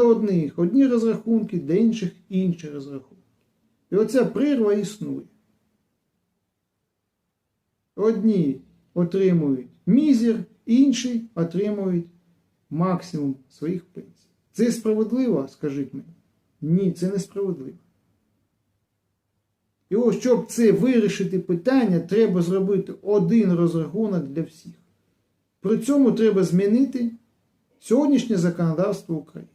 одних одні розрахунки, для інших інші розрахунки. І оця прірва існує. Одні отримують мізер, інші отримують максимум своїх пенсій. Це справедливо, скажіть мені? Ні, це не справедливо. І ось, щоб це вирішити питання, треба зробити один розрахунок для всіх. При цьому треба змінити сьогоднішнє законодавство України.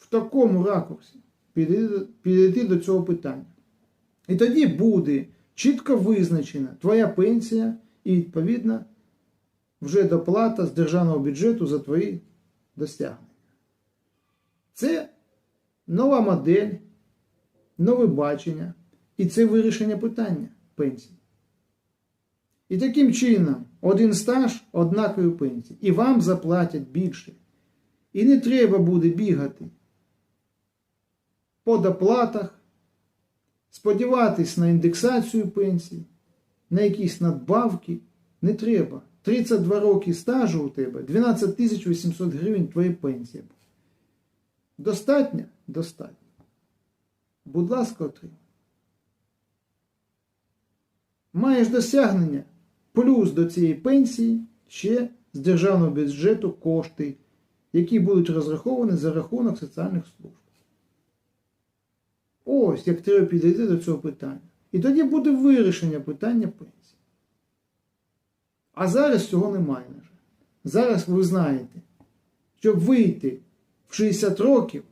В такому ракурсі підійти, до цього питання. І тоді буде чітко визначена твоя пенсія і, відповідно, вже доплата з державного бюджету за твої досягнення. Це нова модель, нове бачення, і це вирішення питання пенсії. І таким чином, один стаж однакові пенсії. І вам заплатять більше. І не треба буде бігати по доплатах, сподіватись на індексацію пенсії, на якісь надбавки. Не треба. 32 роки стажу у тебе, 12 800 гривень твоя пенсія. Достатньо? Достатньо. Будь ласка, отримай. Маєш досягнення плюс до цієї пенсії ще з державного бюджету кошти, які будуть розраховані за рахунок соціальних служб. Ось як треба підійти до цього питання. І тоді буде вирішення питання пенсії. А зараз цього немає, на жаль. Зараз ви знаєте, щоб вийти в 60 років,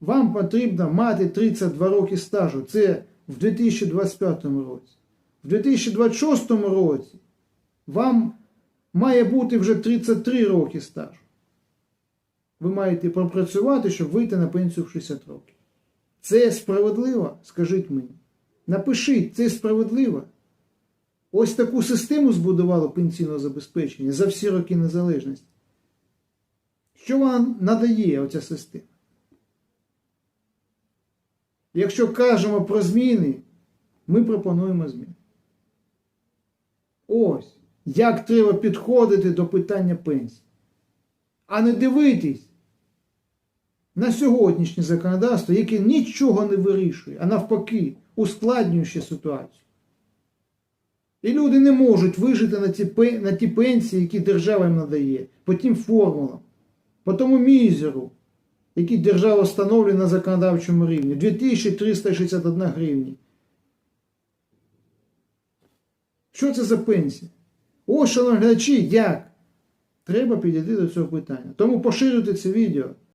вам потрібно мати 32 роки стажу. Це в 2025 році. В 2026 році вам має бути вже 33 роки стажу. Ви маєте пропрацювати, щоб вийти на пенсію в 60 років. Це справедливо? Скажіть мені. Напишіть, це справедливо. Ось таку систему збудувало пенсійного забезпечення за всі роки незалежності. Що вона надає оця система? Якщо кажемо про зміни, ми пропонуємо зміни. Ось як треба підходити до питання пенсії. А не дивитись на сьогоднішнє законодавство, яке нічого не вирішує, а навпаки, ускладнює ще ситуацію. І люди не можуть вижити на ті, на ті пенсії, які держава їм надає, по тим формулам, по тому мізеру, який держава встановлює на законодавчому рівні 2361 гривні. Що це за пенсія? Ось, шановні глядачі, як? Треба підійти до цього питання. Тому поширюйте це відео.